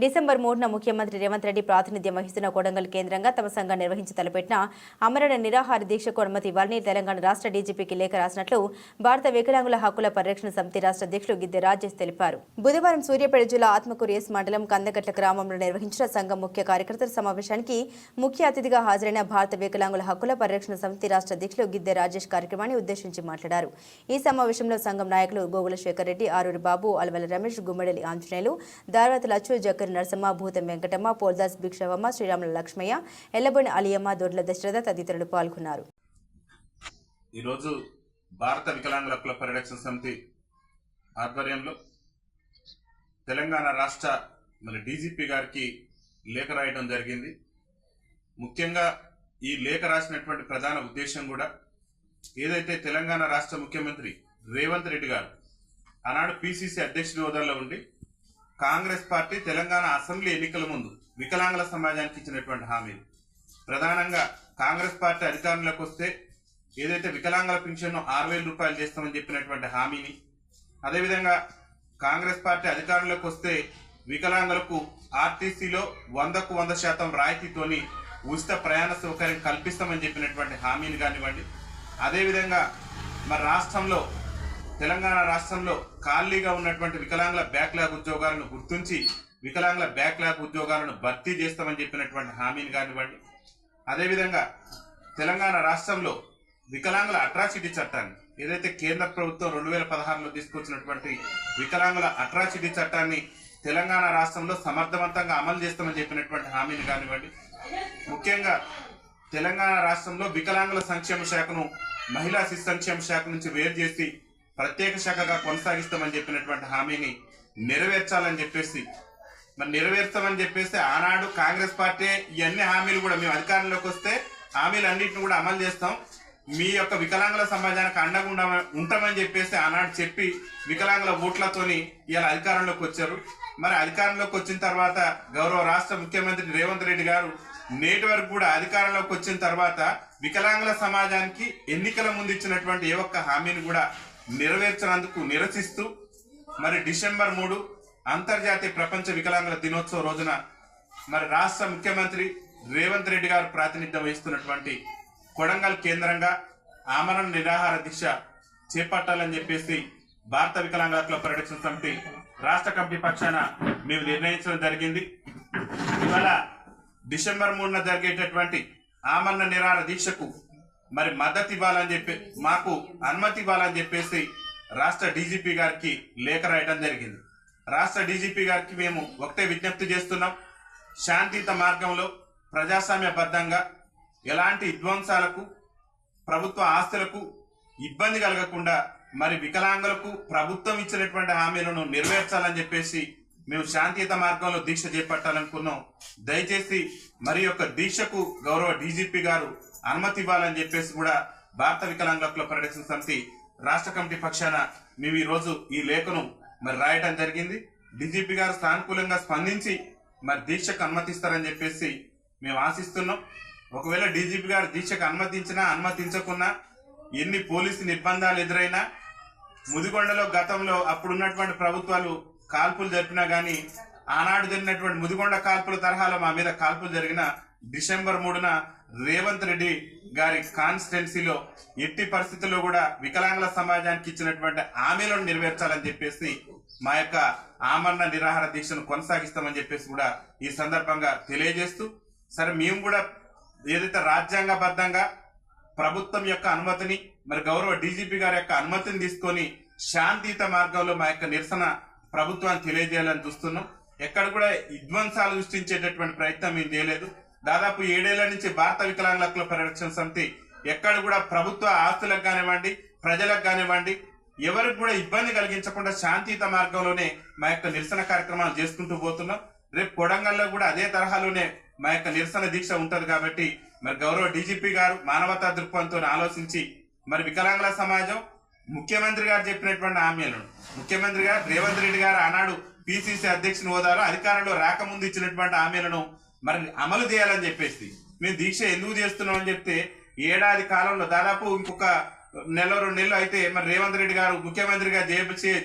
December మూడున ముఖ్యమంత్రి రేవంత్ రెడ్డి ప్రాతినిధ్యం వహిస్తున్న కొడంగల్ కేంద్రంగా తమ సంఘం నిర్వహించి తలపెట్టిన అమరణ నిరాహార దీక్షకు అనుమతి ఇవ్వాలని తెలంగాణ రాష్ట్ర డీజీపీకి లేఖ రాసినట్లు భారత వికలాంగుల హక్కుల పరిరక్షణ సమితి రాష్ట్ర అధ్యక్షులు గిద్దె రాజేష్ తెలిపారు. బుధవారం సూర్యాపేట జిల్లా ఆత్మకూరియస్ మండలం కందగట్ల గ్రామంలో నిర్వహించిన సంఘం ముఖ్య కార్యకర్తల సమావేశానికి ముఖ్య అతిథిగా హాజరైన భారత వికలాంగుల హక్కుల పరిరక్షణ సమితి రాష్ట్ర అధ్యక్షులు గిద్దె రాజేష్ కార్యక్రమాన్ని ఉద్దేశించి మాట్లాడారు. ఈ సమావేశంలో సంఘం నాయకులు గోగుల శేఖర్ రెడ్డి ఆరూరి బాబు అల్వల రమేష్ గుమ్మడలి ఆంజనేయులు దారవతి లచ్చు జక్కర్ నరసమ్మ భూతం వెంకటమ్మ పోల్దాస్ భిక్షవమ్మ శ్రీరాముల లక్ష్మయ్య ఎల్లబొని అలియమ్మ దొడ్ల దశరథ తదితరులు పాల్గొన్నారు. ఈరోజు భారత వికలాంగుల హక్కుల పరిరక్షణ సమితి ఆధ్వర్యంలో తెలంగాణ రాష్ట్ర మరి డీజీపీ గారికి లేఖ రాయడం జరిగింది. ముఖ్యంగా ఈ లేఖ రాసినటువంటి ప్రధాన ఉద్దేశం కూడా ఏదైతే తెలంగాణ రాష్ట్ర ముఖ్యమంత్రి రేవంత్ రెడ్డి గారు ఆనాడు పిసిసి అధ్యక్షుడి హోదాలో ఉండి కాంగ్రెస్ పార్టీ తెలంగాణ అసెంబ్లీ ఎన్నికల ముందు వికలాంగుల సమాజానికి ఇచ్చినటువంటి హామీలు. ప్రధానంగా కాంగ్రెస్ పార్టీ అధికారంలోకి వస్తే ఏదైతే వికలాంగుల పింఛన్ను ఆరు వేల రూపాయలు చేస్తామని చెప్పినటువంటి హామీని అదేవిధంగా కాంగ్రెస్ పార్టీ అధికారంలోకి వస్తే వికలాంగులకు ఆర్టీసీలో వందకు వంద శాతం రాయితీతోని ఉచిత ప్రయాణ సౌకర్యం కల్పిస్తామని చెప్పినటువంటి హామీని కానివ్వండి. అదేవిధంగా మరి రాష్ట్రంలో తెలంగాణ రాష్ట్రంలో ఖాళీగా ఉన్నటువంటి వికలాంగుల బ్యాక్లాగ్ ఉద్యోగాలను గుర్తించి వికలాంగుల బ్యాక్లాగ్ ఉద్యోగాలను భర్తీ చేస్తామని చెప్పినటువంటి హామీని కానివ్వండి. అదేవిధంగా తెలంగాణ రాష్ట్రంలో వికలాంగుల అట్రాసిటీ చట్టాన్ని ఏదైతే కేంద్ర ప్రభుత్వం రెండు వేల పదహారులో తీసుకొచ్చినటువంటి వికలాంగుల అట్రాసిటీ చట్టాన్ని తెలంగాణ రాష్ట్రంలో సమర్థవంతంగా అమలు చేస్తామని చెప్పినటువంటి హామీని కానివ్వండి. ముఖ్యంగా తెలంగాణ రాష్ట్రంలో వికలాంగుల సంక్షేమ శాఖను మహిళా శిశు సంక్షేమ శాఖ నుంచి వేరు చేసి ప్రత్యేక శాఖగా కొనసాగిస్తామని చెప్పినటువంటి హామీని నెరవేర్చాలని చెప్పేసి మరి నెరవేర్చామని చెప్పేసి ఆనాడు కాంగ్రెస్ పార్టీ ఇవన్నీ హామీలు కూడా మేము అధికారంలోకి వస్తే హామీలు అన్నింటిని కూడా అమలు చేస్తాం. మీ యొక్క వికలాంగుల సమాజానికి అండగా ఉంటామని చెప్పేసి ఆనాడు చెప్పి వికలాంగుల ఓట్లతోని ఇలా అధికారంలోకి వచ్చారు. మరి అధికారంలోకి వచ్చిన తర్వాత గౌరవ రాష్ట్ర ముఖ్యమంత్రి రేవంత్ రెడ్డి గారు నేటి వరకు కూడా అధికారంలోకి వచ్చిన తర్వాత వికలాంగుల సమాజానికి ఎన్నికల ముందు ఇచ్చినటువంటి ఏ ఒక్క హామీని కూడా నెరవేర్చినందుకు నిరసిస్తూ మరి డిసెంబర్ మూడు అంతర్జాతీయ ప్రపంచ వికలాంగుల దినోత్సవ రోజున మరి రాష్ట్ర ముఖ్యమంత్రి రేవంత్ రెడ్డి గారు ప్రాతినిధ్యం వహిస్తున్నటువంటి కొడంగల్ కేంద్రంగా ఆమరణ నిరాహార దీక్ష చేపట్టాలని చెప్పేసి భారత వికలాంగుల క్లబ్ పరిరక్షణ సమితి రాష్ట్ర కమిటీ పక్షాన మేము నిర్ణయించడం జరిగింది. ఇవాళ డిసెంబర్ మూడున జరిగేటటువంటి ఆమరణ నిరాహార దీక్షకు మరి మద్దతు ఇవ్వాలని చెప్పి మాకు అనుమతి ఇవ్వాలని చెప్పేసి రాష్ట్ర డీజీపీ గారికి లేఖ రాయడం జరిగింది. రాష్ట్ర డీజీపీ గారికి మేము ఒకటే విజ్ఞప్తి చేస్తున్నాం. శాంతియుత మార్గంలో ప్రజాస్వామ్యబద్ధంగా ఎలాంటి విధ్వంసాలకు ప్రభుత్వ ఆస్తులకు ఇబ్బంది కలగకుండా మరి వికలాంగులకు ప్రభుత్వం ఇచ్చినటువంటి హామీలను నెరవేర్చాలని చెప్పేసి మేము శాంతియుత మార్గంలో దీక్ష చేపట్టాలనుకున్నాం. దయచేసి మరి యొక్క దీక్షకు గౌరవ డీజీపీ గారు అనుమతి ఇవ్వాలని చెప్పేసి కూడా భారత వికలాంగుల హక్కుల పరిరక్షణ సమితి రాష్ట్ర కమిటీ పక్షాన మేము ఈ రోజు ఈ లేఖను మరి రాయటం జరిగింది. డీజీపీ గారు సానుకూలంగా స్పందించి మరి దీక్షకు అనుమతిస్తారని చెప్పేసి మేము ఆశిస్తున్నాం. ఒకవేళ డీజీపీ గారు దీక్షకు అనుమతించినా అనుమతించకున్నా ఎన్ని పోలీసు నిర్బంధాలు ఎదురైనా ముదిగొండలో గతంలో అప్పుడున్నటువంటి ప్రభుత్వాలు కాల్పులు జరిపినా కానీ ఆనాడు జరిగినటువంటి ముదిగొండ కాల్పుల తరహాలో మా మీద కాల్పులు జరిగిన డిసెంబర్ మూడున రేవంత్ రెడ్డి గారి కాన్స్టిట్యున్సీలో ఎట్టి పరిస్థితుల్లో కూడా వికలాంగుల సమాజానికి ఇచ్చినటువంటి హామీలను నెరవేర్చాలని చెప్పేసి మా యొక్క ఆమరణ నిరాహార దీక్షను కొనసాగిస్తామని చెప్పేసి కూడా ఈ సందర్భంగా తెలియజేస్తూ సరే మేము కూడా ఏదైతే రాజ్యాంగబద్ధంగా ప్రభుత్వం యొక్క అనుమతిని మరి గౌరవ డీజీపీ గారి యొక్క అనుమతిని తీసుకొని శాంతియుత మార్గంలో మా యొక్క నిరసన ప్రభుత్వాన్ని తెలియజేయాలని చూస్తున్నాం. ఎక్కడ కూడా విధ్వంసాలు సృష్టించేటటువంటి ప్రయత్నం మేము చేయలేదు. దాదాపు ఏడేళ్ళ నుంచి భారత వికలాంగుల హక్కుల పరిరక్షణ సమితి ఎక్కడ కూడా ప్రభుత్వ ఆస్తులకు కానివ్వండి ప్రజలకు కానివ్వండి ఎవరికి కూడా ఇబ్బంది కలిగించకుండా శాంతియుత మార్గంలోనే మా యొక్క నిరసన కార్యక్రమాలు చేసుకుంటూ పోతున్నాం. రేపు కొడంగల్లో కూడా అదే తరహాలోనే మా యొక్క నిరసన దీక్ష ఉంటుంది కాబట్టి మరి గౌరవ డీజీపీ గారు మానవతా దృక్పథంతో ఆలోచించి మరి వికలాంగుల సమాజం ముఖ్యమంత్రి గారు చెప్పినటువంటి హామీలను ముఖ్యమంత్రి గారు రేవంత్ రెడ్డి గారు ఆనాడు పిసిసి అధ్యక్షుని హోదాలో అధికారంలో రాకముందు ఇచ్చినటువంటి హామీలను మరి అమలు చేయాలని చెప్పేసి. మేము దీక్ష ఎందుకు చేస్తున్నాం అని చెప్తే ఏడాది కాలంలో దాదాపు ఇంకొక నెల రెండు నెలలు అయితే మరి రేవంత్ రెడ్డి గారు ముఖ్యమంత్రిగా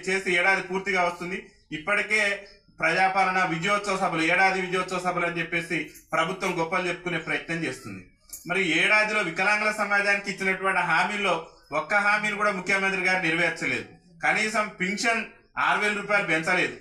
చేసి ఏడాది పూర్తిగా వస్తుంది. ఇప్పటికే ప్రజాపాలన విజయోత్సవ సభలు ఏడాది విజయోత్సవ సభలు అని చెప్పేసి ప్రభుత్వం గొప్పలు చెప్పుకునే ప్రయత్నం చేస్తుంది. మరి ఏడాదిలో వికలాంగుల సమాజానికి ఇచ్చినటువంటి హామీల్లో ఒక్క హామీని కూడా ముఖ్యమంత్రి గారు నెరవేర్చలేదు. కనీసం పింఛన్ ఆరు వేల రూపాయలు పెంచలేదు.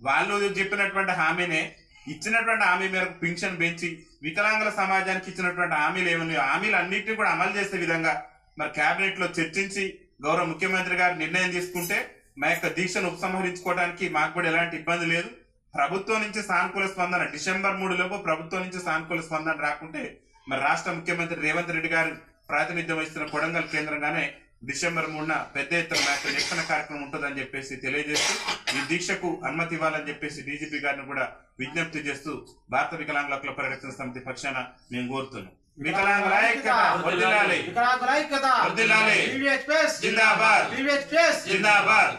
వాళ్ళు చెప్పినటువంటి హామీనే ఇచ్చినటువంటి హామీ మేరకు పింఛన్ పెంచి వికలాంగుల సమాజానికి ఇచ్చినటువంటి హామీలు ఏమున్నాయో హామీలు అన్నింటినీ కూడా అమలు చేసే విధంగా మరి కేబినెట్లో చర్చించి గౌరవ ముఖ్యమంత్రి గారు నిర్ణయం తీసుకుంటే మా యొక్క దీక్షను ఉపసంహరించుకోవడానికి మాకు కూడా ఎలాంటి ఇబ్బంది లేదు. ప్రభుత్వం నుంచి సానుకూల స్పందన డిసెంబర్ మూడు లోపు ప్రభుత్వం నుంచి సానుకూల స్పందన రాకుంటే మరి రాష్ట్ర ముఖ్యమంత్రి రేవంత్ రెడ్డి గారు ప్రాతినిధ్యం వహిస్తున్న కొడంగల్ కేంద్రంగానే డిసెంబర్ మూడున పెద్ద ఎత్తున మా యొక్క నిరసన కార్యక్రమం ఉంటుందని చెప్పేసి తెలియజేస్తూ ఈ దీక్షకు అనుమతి ఇవ్వాలని చెప్పేసి డీజీపీ గారిని కూడా విజ్ఞప్తి చేస్తూ భారత వికలాంగుల హక్కుల పరిరక్షణ సమితి పక్షాన మేము కోరుతున్నాం. వికలాంగుల ఐక్యత వర్ధిల్లాలి వికలాంగుల ఐక్యత. వర్ధిల్లాలి VVHPS జిందాబాద్. జిందాబాద్.